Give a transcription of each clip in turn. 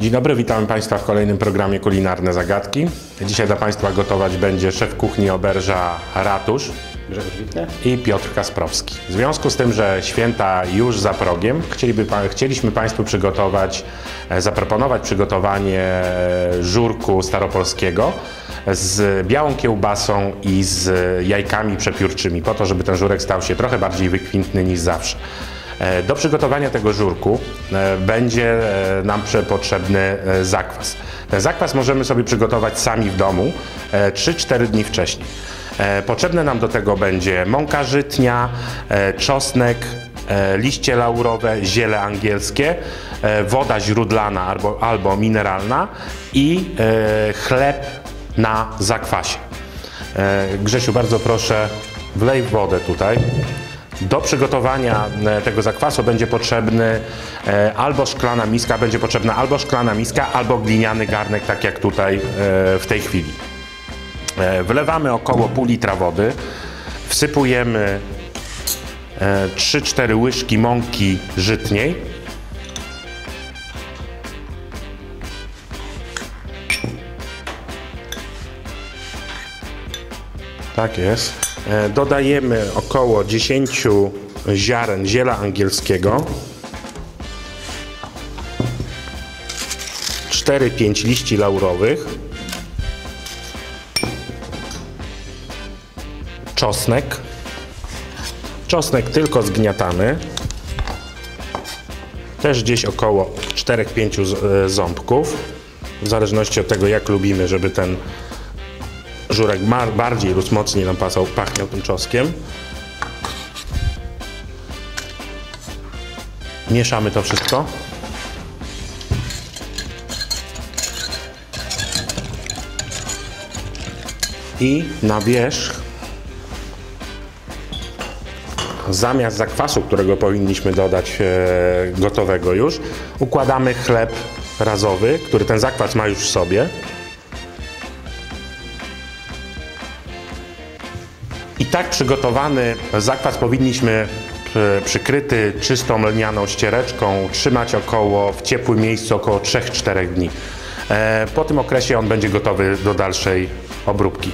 Dzień dobry, witamy Państwa w kolejnym programie Kulinarne Zagadki. Dzisiaj dla Państwa gotować będzie szef kuchni oberża Ratusz Grzegorz Witne. i Piotr Kasprowski. W związku z tym, że święta już za progiem, chcieliby, chcieliśmy Państwu przygotować, e, zaproponować przygotowanie e, żurku staropolskiego z białą kiełbasą i z jajkami przepiórczymi, po to, żeby ten żurek stał się trochę bardziej wykwintny niż zawsze. E, Do przygotowania tego żurku będzie nam potrzebny zakwas. Ten zakwas możemy sobie przygotować sami w domu e, 3-4 dni wcześniej. E, Potrzebne nam do tego będzie mąka żytnia, e, czosnek, e, liście laurowe, ziele angielskie, woda źródlana albo, albo mineralna i chleb na zakwasie. Grzesiu, bardzo proszę, wlej wodę tutaj. Do przygotowania tego zakwasu będzie potrzebny albo szklana miska, będzie potrzebna albo szklana miska, albo gliniany garnek, tak jak tutaj w tej chwili. E, Wlewamy około pół litra wody, wsypujemy e, 3-4 łyżki mąki żytniej. Tak jest. E, Dodajemy około 10 ziaren ziela angielskiego. 4-5 liści laurowych. Czosnek. Czosnek tylko zgniatany. Też gdzieś około 4-5 z- e, ząbków. W zależności od tego, jak lubimy, żeby ten żurek bardziej lub mocniej nam pasał, pachniał tym czosnkiem. Mieszamy to wszystko. I na wierzch zamiast zakwasu, którego powinniśmy dodać e, gotowego już, układamy chleb razowy, który ten zakwas ma już w sobie. I tak przygotowany zakwas powinniśmy e, przykryty czystą lnianą ściereczką trzymać około w ciepłym miejscu około 3-4 dni. E, Po tym okresie on będzie gotowy do dalszej obróbki.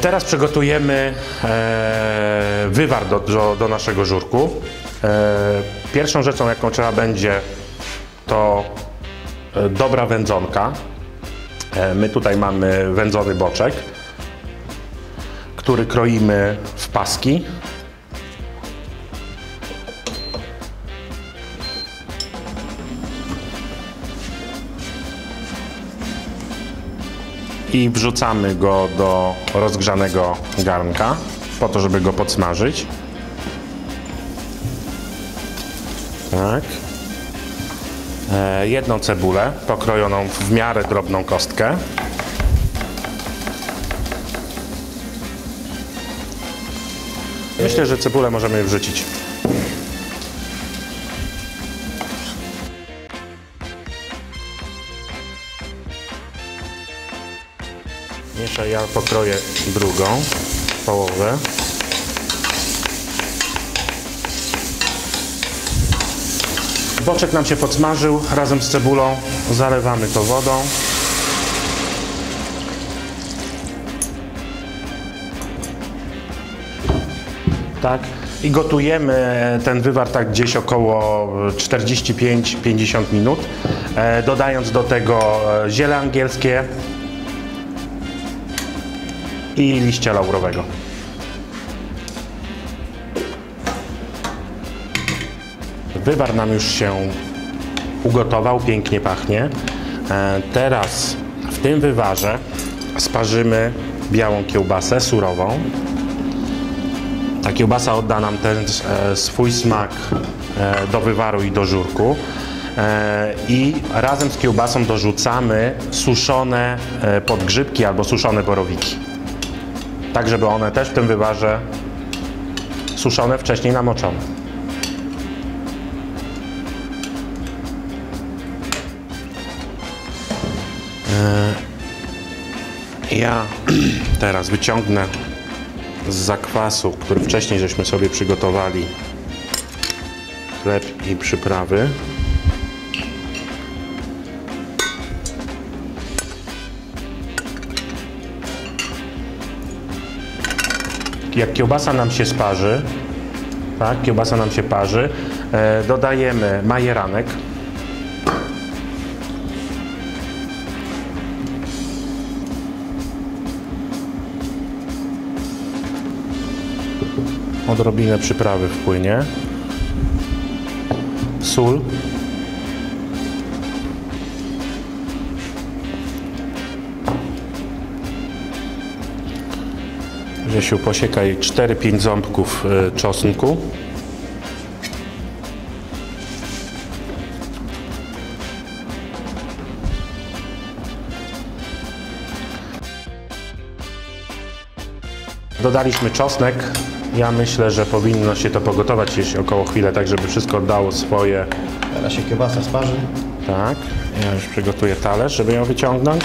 Teraz przygotujemy e, wywar do, do, do naszego żurku. E, pierwszą rzeczą, jaką trzeba będzie, to e, dobra wędzonka. E, my tutaj mamy wędzony boczek, który kroimy w paski. I wrzucamy go do rozgrzanego garnka po to, żeby go podsmażyć. Tak. E, jedną cebulę pokrojoną w miarę drobną kostkę. Myślę, że cebulę możemy wrzucić. Ja pokroję drugą połowę. Boczek nam się podsmażył razem z cebulą. Zalewamy to wodą. Tak. I gotujemy ten wywar tak gdzieś około 45-50 minut, e, dodając do tego e, ziele angielskie, i liścia laurowego. Wywar nam już się ugotował, pięknie pachnie. E, Teraz w tym wywarze sparzymy białą kiełbasę surową. Ta kiełbasa odda nam ten e, swój smak e, do wywaru i do żurku. I razem z kiełbasą dorzucamy suszone podgrzybki albo suszone borowiki. Tak, żeby one też w tym wywarze suszone, wcześniej namoczone. E, Ja teraz wyciągnę z zakwasu, który wcześniej żeśmy sobie przygotowali chleb i przyprawy. Jak kiełbasa nam się sparzy, tak, kiełbasa nam się parzy, e, dodajemy majeranek. Odrobinę przyprawy wpłynie. Sól. Grzesiu, posiekaj 4-5 ząbków y, czosnku. Dodaliśmy czosnek. Ja myślę, że powinno się to pogotować jeszcze około chwilę, tak żeby wszystko oddało swoje. Teraz się kiełbasa sparzy. Tak, ja już przygotuję talerz, żeby ją wyciągnąć.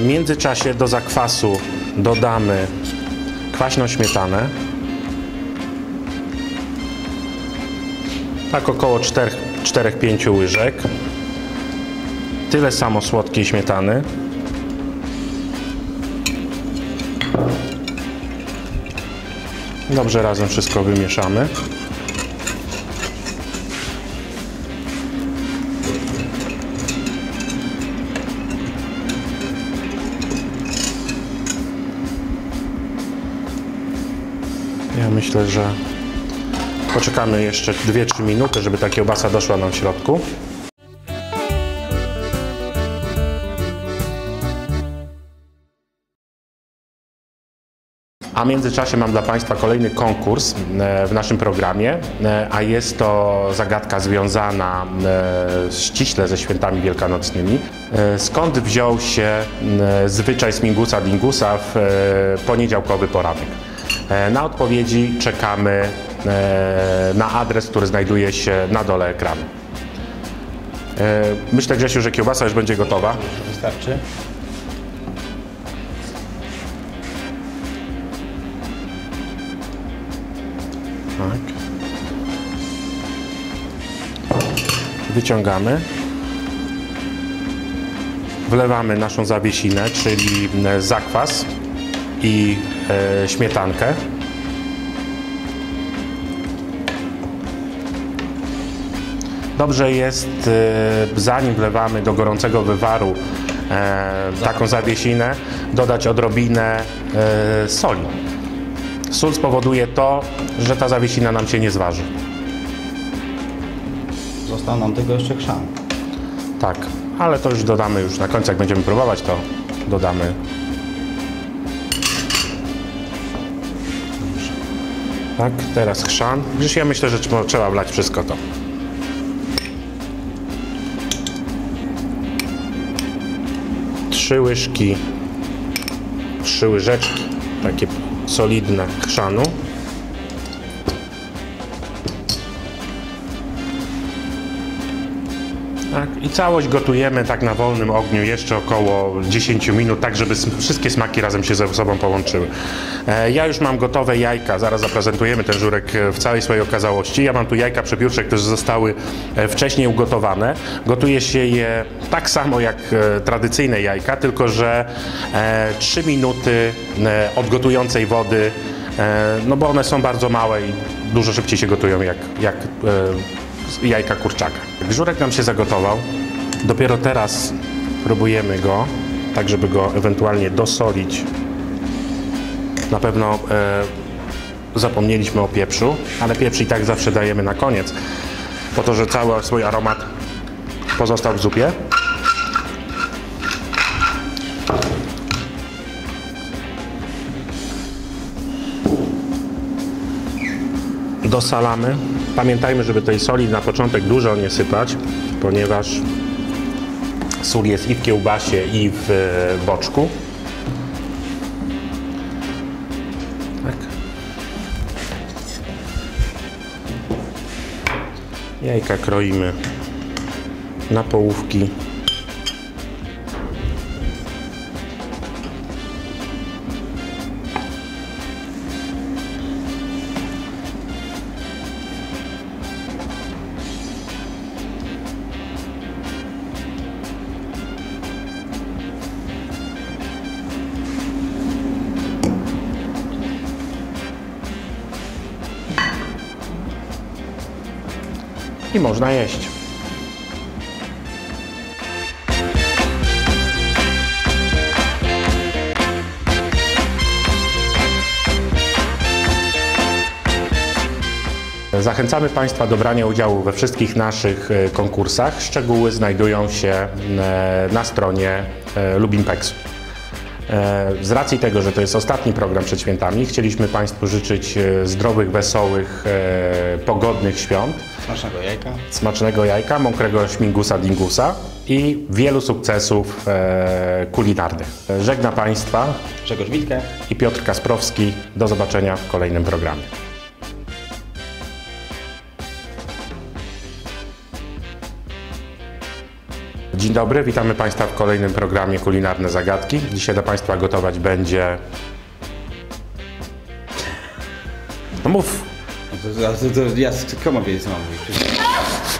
W międzyczasie do zakwasu dodamy kwaśną śmietanę. Tak około 4-5 łyżek. Tyle samo słodkiej śmietany. Dobrze razem wszystko wymieszamy. Myślę, że poczekamy jeszcze 2-3 minuty, żeby ta kiełbasa doszła nam w środku. A w międzyczasie mam dla Państwa kolejny konkurs e, w naszym programie, e, a jest to zagadka związana e, ściśle ze świętami wielkanocnymi. Skąd wziął się zwyczaj smingusa dingusa w poniedziałkowy poranek? E, Na odpowiedzi czekamy e, na adres, który znajduje się na dole ekranu. E, Myślę, Grzesiu, że kiełbasa już będzie gotowa. Wystarczy. Tak. Wyciągamy. Wlewamy naszą zawiesinę, czyli zakwas i e, śmietankę. Dobrze jest, e, zanim wlewamy do gorącego wywaru e, taką zawiesinę, dodać odrobinę e, soli. Sól spowoduje to, że ta zawiesina nam się nie zważy. Został nam tylko jeszcze chrzan. Tak, ale to już dodamy już na końcu, jak będziemy próbować, to dodamy. Tak, teraz chrzan. Gdyż ja myślę, że trzeba wlać wszystko to. Trzy łyżki, trzy łyżeczki, takie solidne chrzanu. Tak, I całość gotujemy tak na wolnym ogniu jeszcze około 10 minut, tak żeby wszystkie smaki razem się ze sobą połączyły. E, ja już mam gotowe jajka, zaraz zaprezentujemy ten żurek e, w całej swojej okazałości. Ja mam tu jajka przepiórcze, które zostały e, wcześniej ugotowane. Gotuje się je tak samo jak e, tradycyjne jajka, tylko że e, 3 minuty e, od gotującej wody, no bo one są bardzo małe i dużo szybciej się gotują jak, jak jajka kurczaka. Żurek nam się zagotował. Dopiero teraz próbujemy go, tak żeby go ewentualnie dosolić. Na pewno e, zapomnieliśmy o pieprzu, ale pieprz i tak zawsze dajemy na koniec, po to, że cały swój aromat pozostał w zupie. dosalamy. Pamiętajmy, żeby tej soli na początek dużo nie sypać, ponieważ sól jest i w kiełbasie, i w e, boczku. Tak. Jajka kroimy na połówki. Można jeść. Zachęcamy Państwa do brania udziału we wszystkich naszych e, konkursach. Szczegóły znajdują się e, na stronie e, Lubimpeksu. E, Z racji tego, że to jest ostatni program przed świętami, chcieliśmy Państwu życzyć e, zdrowych, wesołych, e, pogodnych świąt, Smacznego jajka. smacznego jajka, mokrego śmigusa dingusa i wielu sukcesów e, kulinarnych. E, Żegna Państwa Grzegorz Witkę. i Piotr Kasprowski. Do zobaczenia w kolejnym programie. Dzień dobry, witamy Państwa w kolejnym programie Kulinarne Zagadki. Dzisiaj dla Państwa gotować będzie... No mów, No to, to, to, ja z komu wiedzieć, co mam mówić?